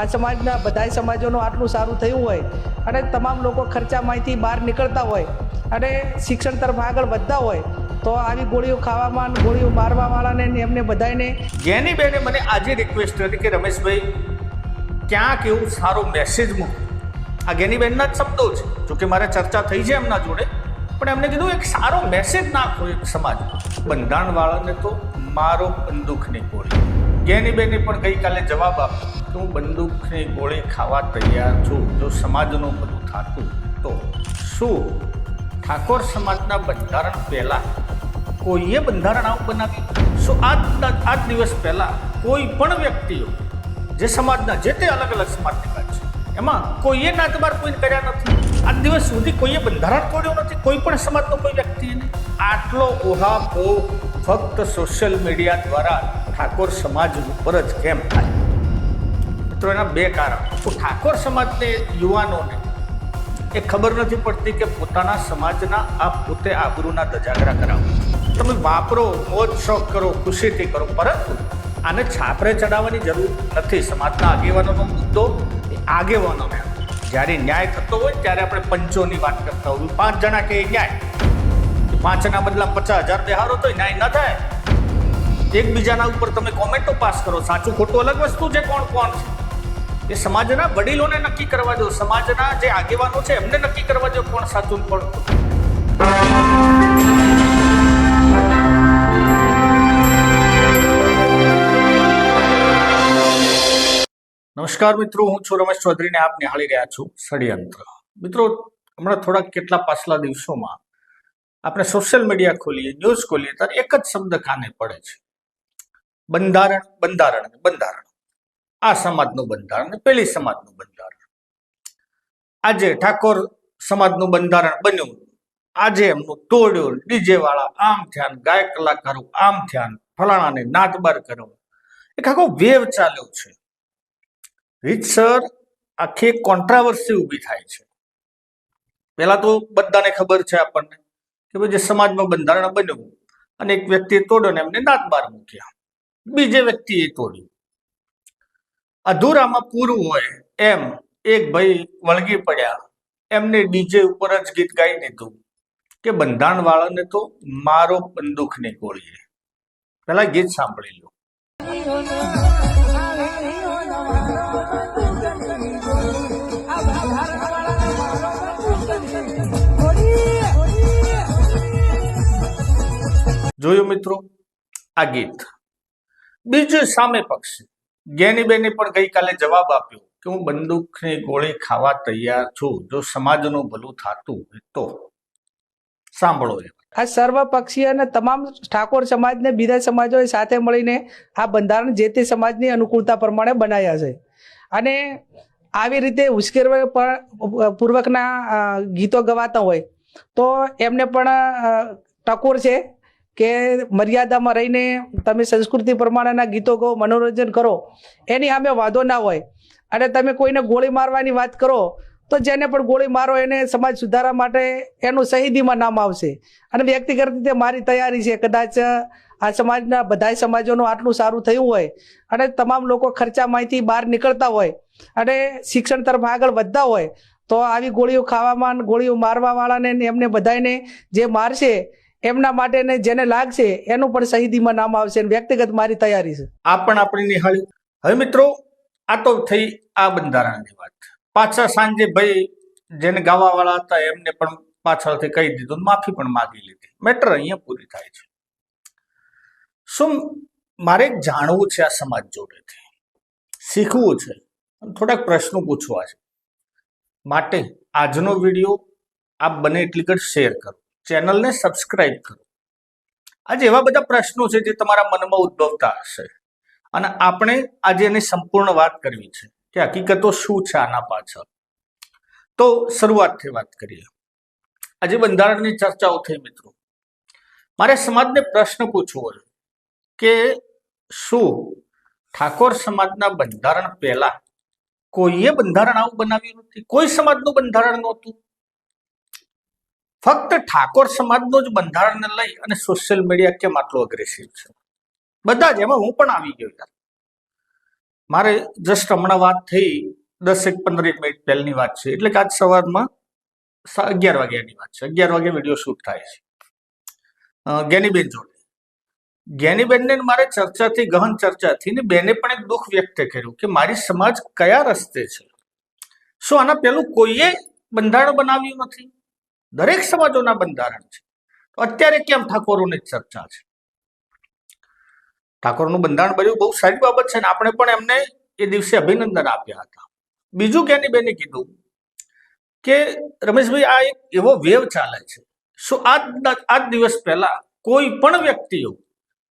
આ સમાજના બધાય સમાજોનું આટલું સારું થયું હોય અને તમામ લોકો ખર્ચામાંથી બહાર નીકળતા હોય અને શિક્ષણ તરફ આગળ વધતા હોય, તો આવી ગોળીઓ ખાવામાં, ગોળીઓ મારવાવાળાને એમને બધાને જેની બેને મને આજે રિક્વેસ્ટ હતી કે રમેશભાઈ, ક્યાંક એવું સારો મેસેજ મૂકો આ ગેનીબેનના જ શબ્દો છે જોકે મારે ચર્ચા થઈ છે એમના જોડે, પણ એમને કીધું એક સારો મેસેજ નાખો એક સમાજ બંધારણવાળાને તો મારો બંદૂકની ગોળી. ગેનીબેને પણ ગઈકાલે જવાબ આપ્યો. હું બંદૂકની ગોળી ખાવા તૈયાર છું. જો સમાજનું બધું થતું તો શું? ઠાકોર સમાજના બંધારણ પહેલાં કોઈએ બંધારણ આવું બનાવ્યું? શું આ આ દિવસ પહેલાં કોઈ પણ વ્યક્તિઓ જે સમાજના જે તે અલગ અલગ સમાજની વાત છે, એમાં કોઈએ નાતબાર કોઈ કર્યા નથી? આજ દિવસ સુધી કોઈએ બંધારણ તોડ્યું નથી? કોઈ પણ સમાજનો કોઈ વ્યક્તિએ. આટલો ઓહાપોહ ફક્ત સોશિયલ મીડિયા દ્વારા ઠાકોર સમાજ ઉપર જ કેમ થાય? મિત્રો, એના બે કારણ. તો ઠાકોર સમાજને યુવાનોને એ ખબર નથી પડતી કે પોતાના સમાજના આ પોતે આબરૂના દજાગરા કરાવો. તમે વાપરો, મોજ, શોખ કરો, ખુશીથી કરો, પરંતુ આને છાપરે ચડાવવાની જરૂર નથી. સમાજના આગેવાનોનો મુદ્દો એ આગેવાનો. જ્યારે ન્યાય થતો હોય, ત્યારે આપણે પંચોની વાત કરતા હોય પાંચ જણા કે ન્યાય. પાંચના બદલા પચાસ હજાર તહેવારો તો ન્યાય ન થાય. એકબીજાના ઉપર તમે કોમેન્ટો પાસ કરો. સાચું ખોટું અલગ વસ્તુ છે કોણ કોણ છે? એ સમાજના વડીલોને નક્કી કરવા દો. સમાજના જે આગેવાનો છે એમને નક્કી કરવા દો કોણ સાચું કોણ નમસ્કાર મિત્રો, હું છું રમેશ ચૌધરીને આપ નિહાળી રહ્યા છું ષડયંત્ર. મિત્રો, હમણાં થોડાક કેટલા પાછલા દિવસોમાં આપણે સોશિયલ મીડિયા ખોલીએ, ન્યૂઝ ખોલીએ, ત્યારે એક જ શબ્દ કાને પડે છે. બંધારણ બંધારણ બંધારણ. આ સમાજનું બંધારણ પેલી સમાજનું બંધારણ. આજે ઠાકોર સમાજનું બંધારણ બન્યું. આજે એમનું તોડ્યું ડીજે વાળા આમ થયા ને ગાયક કલાકારો આમ થયા ફલાણાને નાતબાર કરો એક આખો વેવ ચાલ્યો છે. રીતસર આખી કોન્ટ્રાવર્સી ઊભી થાય છે. પહેલા તો બધાને ખબર છે આપણને કે ભાઈ જે સમાજમાં બંધારણ બન્યું અને એક વ્યક્તિએ તોડ્યો ને એમને દાંત બાર મૂક્યા. બીજે વ્યક્તિએ તોડ્યું. અધૂરામાં પૂરું હોય એમ એક ભાઈ વળગી પડ્યા. એમને ડીજે ઉપર જ ગીત ગાઈ દીધું કે બંધારણ વાળાને તો મારો બંદૂકની ગોળીએ. પેલા ગીત સાંભળી લો. જોયું મિત્રો? આ ગીત. બીજું સામે પક્ષ. જ્ઞાનીબેને પણ ગઈકાલે જવાબ આપ્યો કે હું બંદૂકની ગોળી ખાવા તૈયાર છું. જો સમાજનું ભલું થતું હોય તો. સાંભળો એ આ સર્વપક્ષીય અને તમામ ઠાકોર સમાજને બીજા સમાજોએ સાથે મળીને આ બંધારણ જે તે સમાજની અનુકૂળતા પ્રમાણે બનાવ્યા છે. અને આવી રીતે ઉશ્કેરવા પૂર્વકના ગીતો ગવાતા હોય તો એમને પણ ટકોર છે. કે મર્યાદામાં રહીને તમે સંસ્કૃતિ પ્રમાણેના ગીતો ગો, મનોરંજન કરો, એની સામે વાંધો ના હોય. અને તમે કોઈને ગોળી મારવાની વાત કરો, તો જેને પણ ગોળી મારો એને સમાજ સુધારા માટે એનું શહીદીમાં નામ આવશે. અને વ્યક્તિગત રીતે મારી તૈયારી છે, કદાચ આ સમાજના બધાય સમાજોનું આટલું સારું થયું હોય અને તમામ લોકો ખર્ચામાંથી બહાર નીકળતા હોય અને શિક્ષણ તરફ આગળ વધતા હોય, તો આવી ગોળીઓ ખાવામાં ગોળીઓ મારવાવાળાને વાળાને એમને બધાને જે મારશે એમના માટે ને જેને લાગશે, એનું પણ શહીદીમાં નામ આવશે વ્યક્તિગત મારી તૈયારી છે. આ પણ આપણી નિહાળી. હવે મિત્રો, આ તો થઈ આ બંધારણની વાત. પાછા સાંજે ભાઈ જેને ગાવાવાળા હતા, એમને પણ પાછળથી કહી દીધું માફી પણ માગી લીધી. મેટર અહીંયા પૂરી થાય છે. શું મારે જાણવું છે આ સમાજ જોડેથી? શીખવું છે. થોડાક પ્રશ્નો પૂછવા છે. માટે આજનો વીડિયો આપ બને એટલી કર શેર કરો. ચેનલને સબસ્ક્રાઇબ કરો. આજે એવા બધા પ્રશ્નો છે જે તમારા મનમાં ઉદ્ભવતા હશે. અને આપણે આજે એની સંપૂર્ણ વાત કરવી છે કે હકીકતો શું છે આના પાછળ. તો શરૂઆતથી વાત કરીએ. આજે બંધારણની ચર્ચાઓ થઈ મિત્રો. મારે સમાજને પ્રશ્ન પૂછવો છે કે શું ઠાકોર સમાજના બંધારણ પહેલા કોઈએ બંધારણ આવું બનાવ્યું નથી? કોઈ સમાજનું બંધારણ નહોતું? ફક્ત ઠાકોર સમાજનો જ બંધારણને લઈ અને સોશિયલ મીડિયા કેમ આટલું અગ્રેસિવ છે? બધા જ એમાં હું પણ આવી ગયો યાર. મારે જસ્ટ હમણાં વાત થઈ, દસ એક પંદર એક મિનિટ પહેલની વાત છે. એટલે કે આજ સવારમાં અગિયાર વાગ્યાની વાત છે. અગિયાર વાગે વીડિયો શૂટ થાય છે. જ્ઞાનીબેન જોડે. જ્ઞાનીબેનને મારે ચર્ચાથી, ગહન ચર્ચાથી ને બેને પણ એક દુઃખ વ્યક્ત કર્યું કે મારી સમાજ કયા રસ્તે છે? શું આના પેલું કોઈએ બંધારણ બનાવ્યું નથી? દરેક સમાજોના બંધારણ છે. તો અત્યારે કેમ ઠાકોરોની ચર્ચા છે? ઠાકોરનું બંધારણ બન્યું બહુ સારી બાબત છે ને આપણે પણ એમને એ દિવસે અભિનંદન આપ્યા હતા. બીજું જ્ઞાનીબેને કીધું કે રમેશભાઈ, આ એક એવો વેવ ચાલે છે. શું આજ આ દિવસ પહેલા કોઈ પણ વ્યક્તિઓ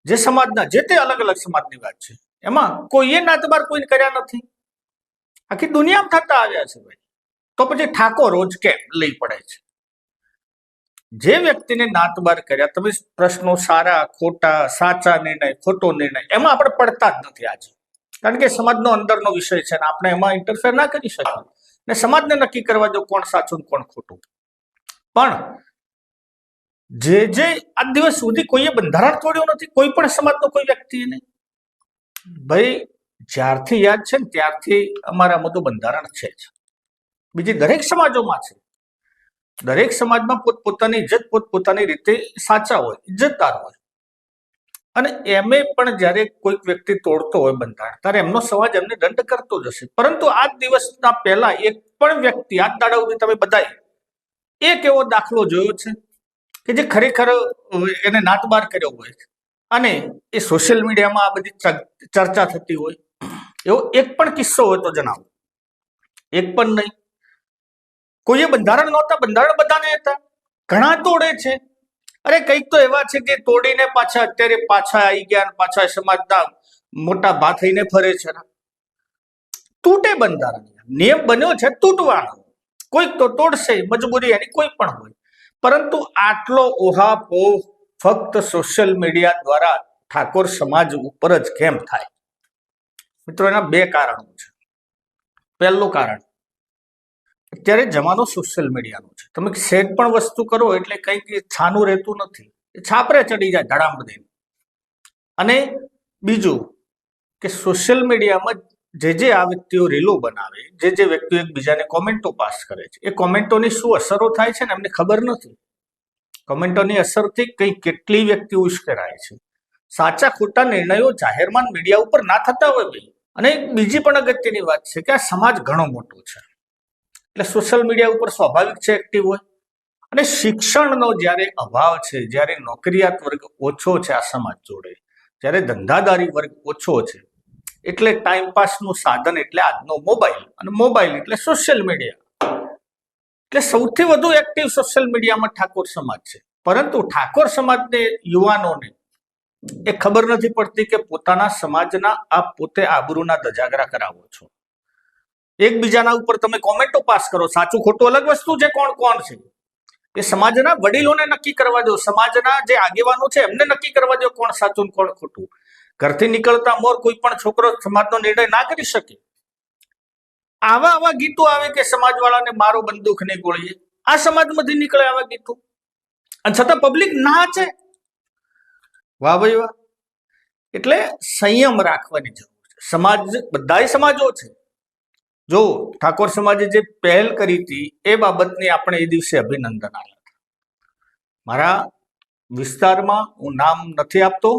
જે સમાજના, જે તે અલગ અલગ સમાજની વાત છે, એમાં કોઈએ નાતબાર કોઈ કર્યા નથી? આખી દુનિયામાં થતા આવ્યા છે ભાઈ. તો પછી ઠાકોર રોજ કેમ લઈ પડે છે? જે વ્યક્તિને નાતબાર કર્યા, તમે પ્રશ્નો સારા, ખોટા, સાચા નિર્ણય, ખોટો નિર્ણય, એમાં આપણે પડતા જ નથી આજે. કારણ કે સમાજનો અંદરનો વિષય છે આપણે એમાં ઇન્ટરફેર ના કરી શકીએ. ને સમાજને નક્કી કરવા દો કોણ સાચું કોણ ખોટું. પણ જે જે આજ દિવસ સુધી કોઈએ બંધારણ તોડ્યું નથી, કોઈ પણ સમાજનો કોઈ વ્યક્તિએ નહીં. ભાઈ, જ્યારથી યાદ છે ને ત્યારથી અમારામાં તો બંધારણ છે જ. બીજી દરેક સમાજોમાં છે. દરેક સમાજમાં પોતપોતાની ઇજ્જત, પોતપોતાની રીતે સાચા હોય, ઇજ્જતદાર હોય. અને એમે પણ જ્યારે કોઈક વ્યક્તિ તોડતો હોય બંધારણ, ત્યારે એમનો સમાજ એમને દંડ કરતો જ હશે. પરંતુ આજ દિવસના પહેલા એક પણ વ્યક્તિ આ દાડા સુધી તમે બધાએ એક એવો દાખલો જોયો છે કે જે ખરેખર એને નાતબાર કર્યો હોય અને એ સોશિયલ મીડિયામાં આ બધી ચર- ચર્ચા થતી હોય. એવો એક પણ કિસ્સો હોય તો જણાવો. એક પણ નહીં. કોઈએ બંધારણ નહોતા, બંધારણ બધાને હતા. ઘણા તોડે છે. અરે કંઈક તો એવા છે કે તોડીને પાછા અત્યારે પાછા આવી ગયા પાછા સમાજના મોટા ભા થઈને ફરે છે. તૂટે બંધારણ. નિયમ બન્યો છે તૂટવાનો. કોઈક તો તોડશે, મજબૂરી એની કોઈ પણ હોય. પરંતુ આટલો ઓહાપોહ ફક્ત સોશિયલ મીડિયા દ્વારા ઠાકોર સમાજ ઉપર જ કેમ થાય? મિત્રો, એના બે કારણો છે. પહેલું કારણ અત્યારે જમાનો સોશિયલ મીડિયાનો છે. તમે સેટ પણ વસ્તુ કરો એટલે કંઈક છાનું રહેતું નથી. એ છાપરે ચડી જાય ધડામ દઈને. અને બીજું કે સોશિયલ મીડિયામાં જે જે આ વ્યક્તિઓ રીલો બનાવે, જે જે વ્યક્તિઓ એકબીજાને કોમેન્ટો પાસ કરે છે, એ કોમેન્ટોની શું અસરો થાય છે ને એમને ખબર નથી. કોમેન્ટોની અસરથી કઈ કેટલી વ્યક્તિ ઉશ્કેરાય છે. સાચા ખોટા નિર્ણયો જાહેરમાં મીડિયા ઉપર ના થતા હોય બી. અને બીજી પણ અગત્યની વાત છે કે આ સમાજ ઘણો મોટો છે. એટલે સોશિયલ મીડિયા ઉપર સ્વાભાવિક છે એક્ટિવ હોય. અને શિક્ષણનો જ્યારે અભાવ છે, જ્યારે નોકરિયાત વર્ગ ઓછો છે આ સમાજ જોડે, જ્યારે ધંધાદારી વર્ગ ઓછો છે, એટલે ટાઈમપાસનું સાધન એટલે આજનો મોબાઈલ અને મોબાઈલ એટલે સોશિયલ મીડિયા એટલે સૌથી વધુ એક્ટિવ સોશિયલ મીડિયામાં ઠાકોર સમાજ છે. પરંતુ ઠાકોર સમાજને, યુવાનોને એ ખબર નથી પડતી કે પોતાના સમાજના આ પોતે આબરૂના દજાગરા કરાવો છો. એકબીજાના ઉપર તમે કોમેન્ટો પાસ કરો. સાચું ખોટું અલગ વસ્તુ છે, કોણ કોણ છે? એ સમાજના વડીલોને નક્કી કરવા દો. સમાજના જે આગેવાનો છે, એમને નક્કી કરવા દો કોણ સાચું કોણ ખોટું. ઘરથી નીકળતા મોર કોઈ પણ છોકરો સમાજનો નિર્ણય ના કરી શકે. આવા આવા ગીતો આવે કે સમાજવાળાને મારો બંદૂક નહીં ગોળીએ. આ સમાજમાંથી નીકળે આવા ગીતો. અને છતાં પબ્લિક ના છે. વાહ ભાઈ વાહ. એટલે સંયમ રાખવાની જરૂર છે. સમાજ, બધાય સમાજો છે. જો ઠાકોર સમાજે જે પહેલ કરી હતી, એ બાબતની આપણે એ દિવસે અભિનંદન આપ્યા મારા વિસ્તારમાં હું નામ નથી આપતો,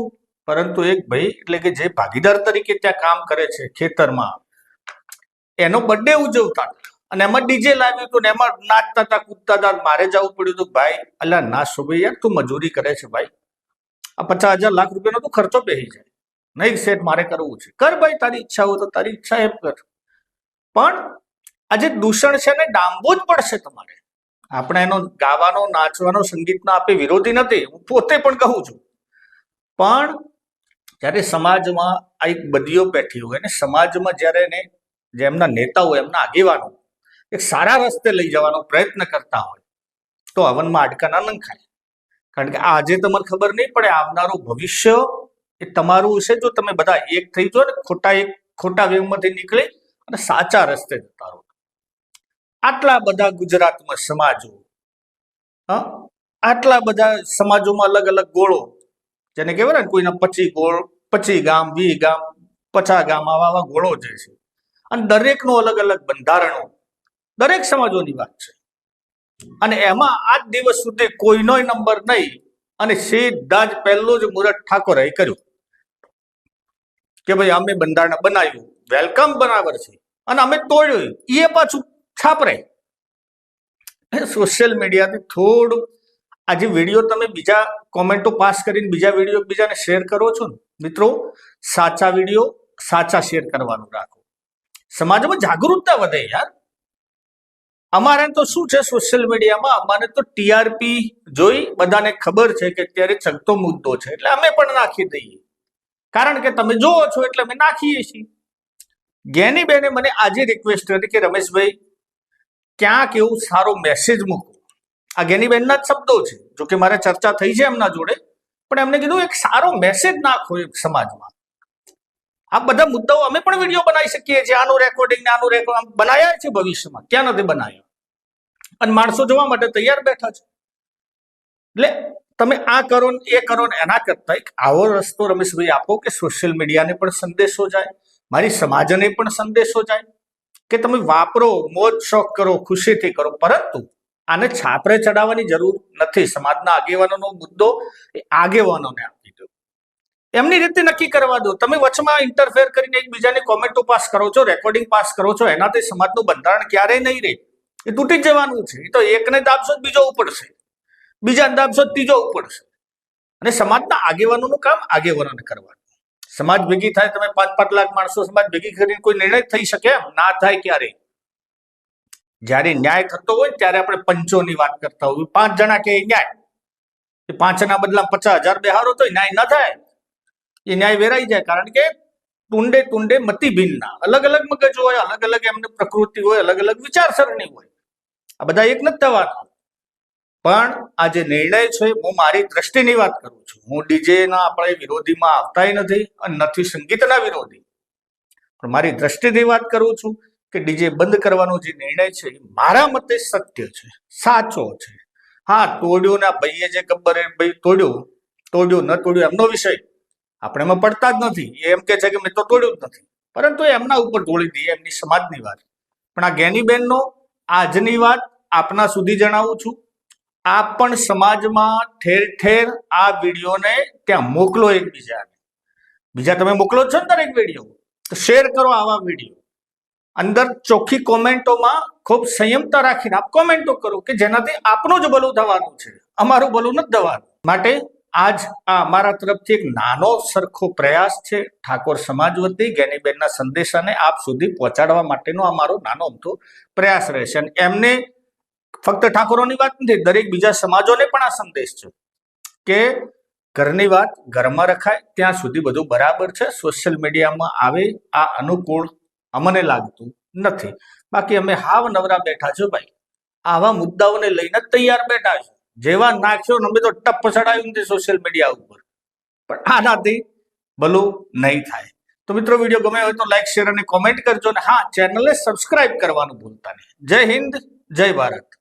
પરંતુ એક ભાઈ એટલે કે જે ભાગીદાર તરીકે ત્યાં કામ કરે છે ખેતરમાં, એનો બર્થડે ઉજવતા અને એમાં ડીજે લાવ્યું હતું ને એમાં નાચતા હતા, કૂદતા હતા. મારે જવું પડ્યું હતું, ભાઈ, અલ્યા, ના શોભે યાર, તું મજૂરી કરે છે ભાઈ. આ પચાસ હજાર લાખ રૂપિયાનો તો ખર્ચો બેસી જાય. નહીં સેટ મારે કરવું છે. કર ભાઈ, તારી ઈચ્છા હોય તો તારી ઈચ્છા એમ કર. પણ આ જે દૂષણ છે ને ડામવું જ પડશે તમારે. આપણે એનો ગાવાનો, નાચવાનો, સંગીતનો આપે વિરોધી નથી, હું પોતે પણ કહું છું. પણ જ્યારે સમાજમાં આ એક બદીઓ બેઠી હોય અને સમાજમાં જ્યારે એને જે એમના નેતા હોય, એમના આગેવાનો એક સારા રસ્તે લઈ જવાનો પ્રયત્ન કરતા હોય, તો હવનમાં આડકા ના નંખાય. કારણ કે આજે તમને ખબર નહીં પડે આવનારું ભવિષ્ય એ તમારું છે. જો તમે બધા એક થઈ જાઓ ને, ખોટા એક, ખોટા વેવમાંથી નીકળી અને સાચા રસ્તે જતા રહો. આટલા બધા ગુજરાતમાં સમાજો, હા? આટલા બધા સમાજોમાં અલગ અલગ ગોળો, જેને કહેવાય ને કોઈના પચી ગોળ, પચી ગામ, વી ગામ પચાસ ગામ, આવા આવા ગોળો જે છે. અને દરેકનો અલગ અલગ બંધારણો, દરેક સમાજોની વાત છે. અને એમાં આજ દિવસ સુધી કોઈનોય નંબર નહીં અને સીધા જ પહેલો જ મુરત ઠાકોરે કર્યું. કે ભાઈ અમે બંધારણ બનાવ્યું વેલકમ બરાબર છે. અને અમે તોડ્યું એ પાછું છાપરે. સોશિયલ મીડિયાથી થોડું આજે વીડિયો તમે બીજા કોમેન્ટો પાસ કરીને બીજા વીડિયો બીજાને શેર કરો છો ને, મિત્રો, સાચા વીડિયો સાચા શેર કરવાનું રાખો. સમાજમાં જાગૃતતા વધે યાર. અમારે તો શું છે સોશિયલ મીડિયામાં? અમારે તો ટીઆરપી જોઈ બધાને ખબર છે કે અત્યારે ચગતો મુદ્દો છે. એટલે અમે પણ નાખી દઈએ. કારણ કે તમે જોવો છો એટલે અમે નાખીએ છીએ. બેને મને આજે રિક્વેસ્ટ કરી કે રમેશભાઈ, ક્યાંક એવું સારો મેસેજ મૂકો. આ બેનના જ શબ્દો છે, જો કે મારે ચર્ચા થઈ છે એમના જોડે, પણ એમને કીધું એક સારો મેસેજ નાખો એક સમાજમાં. આ બધા મુદ્દાઓ અમે પણ વીડિયો બનાવી શકીએ છીએ, આનું રેકોર્ડિંગ ને આનું રેકોર્ડ બનાવ્યા છે ભવિષ્યમાં, ક્યાં નથી બનાવ્યો અને માણસો જોવા માટે તૈયાર બેઠા છે. એટલે તમે આ કરો ને એ કરો ને એના કરતા એક આવો રસ્તો રમેશભાઈ આપો કે સોશિયલ મીડિયાને પણ સંદેશો જાય મારી સમાજને પણ સંદેશો જાય કે તમે વાપરો, મોજ શોખ કરો, ખુશીથી કરો. પરંતુ આને છાપરે ચડાવવાની જરૂર નથી. સમાજના આગેવાનોનો મુદ્દો એ આગેવાનોને આપી દો. એમની રીતે નક્કી કરવા દો. તમે વચમાં ઇન્ટરફેર કરીને એકબીજાની કોમેન્ટો પાસ કરો છો રેકોર્ડિંગ પાસ કરો છો, એનાથી સમાજનું બંધારણ ક્યારેય નહીં રહે. એ તૂટી જવાનું છે. એ તો એકને દાબશો બીજો ઉપડશે. બીજાને દાબશો ત્રીજો ઉપડશે. અને સમાજના આગેવાનોનું કામ આગેવાનોને કરવાનું. સમાજ ભેગી થાય, તમે પાંચ પાંચ લાખ માણસો સમાજ ભેગી કરીને કોઈ નિર્ણય થઈ શકે એમ? ના થાય ક્યારે? જ્યારે ન્યાય થતો હોય ત્યારે આપણે પંચોની વાત કરતા હોય પાંચ જણા કે ન્યાય. એ પાંચના બદલા પચાસ હજાર બેહારો તો ન્યાય ના થાય. એ ન્યાય વેરાઈ જાય. કારણ કે ટુંડે ટુંડે મતી ભિન્નના અલગ અલગ મગજ હોય, અલગ અલગ એમની પ્રકૃતિ હોય, અલગ અલગ વિચારસરણી હોય. આ બધા એક નથી થવાના પણ આ જે નિર્ણય છે, હું મારી દ્રષ્ટિની વાત કરું છું. હું ડીજે ના આપણે વિરોધીમાં આવતાય નથી અને નથી સંગીતના વિરોધી. પણ મારી દ્રષ્ટિની વાત કરું છું કે ડીજે બંધ કરવાનો જે નિર્ણય છે મારા મતે સત્ય છે, સાચો છે. હા તોડ્યો ના ભાઈએ જે ગબ્બરે ભાઈ તોડ્યો તોડ્યો, ન તોડ્યો, એમનો વિષય આપણે એમાં પડતા જ નથી. એ એમ કે છે કે મેં તો તોડ્યું જ નથી. પરંતુ એમના ઉપર તોડી દઈએ, એમની સમાજની વાત. પણ આ ગેનીબેનનો આજની વાત આપના સુધી જણાવું છું. આપ પણ સમાજમાં ઠેર ઠેર આ વિડીયોને ત્યાં મોકલો એકબીજાને. બીજા તમે મોકલો છો ને દરેક વીડિયો. તો શેર કરો આવા વીડિયો. અંદર ચોખ્ખી કોમેન્ટોમાં ખૂબ સંયમતા રાખીને આપ કોમેન્ટો કરો કે જેનાથી આપનું જ ભલું થવાનું છે. અમારું ભલું નથી થવાનું. માટે આજ આ અમારા તરફથી એક નાનો સરખો પ્રયાસ છે ઠાકોર સમાજ વતી ગેનીબેનના સંદેશાને આપ સુધી પહોંચાડવા માટેનો અમારો નાનો અમથો પ્રયાસ રહેશે. અને એમને ફક્ત ઠાકોરોની વાત નથી, દરેક બીજા સમાજોને પણ આ સંદેશ છે કે ઘરની વાત ઘરમાં રખાય, ત્યાં સુધી બધું બરાબર છે સોશિયલ મીડિયામાં આવે, આ અનુકૂળ અમને લાગતું નથી. બાકી અમે હાવ નવરા બેઠા છો ભાઈ. આવા મુદ્દાઓને લઈને તૈયાર બેઠા છો. જેવા નાખ્યો અમે તો ટપ ચડાવ્યું નથી સોશિયલ મીડિયા ઉપર. પણ આનાથી ભલું નહીં થાય. તો મિત્રો, વીડિયો ગમે હોય તો લાઈક શેર અને કોમેન્ટ કરજો ને હા ચેનલને સબસ્ક્રાઇબ કરવાનું ભૂલતા નહીં. જય હિન્દ, જય ભારત.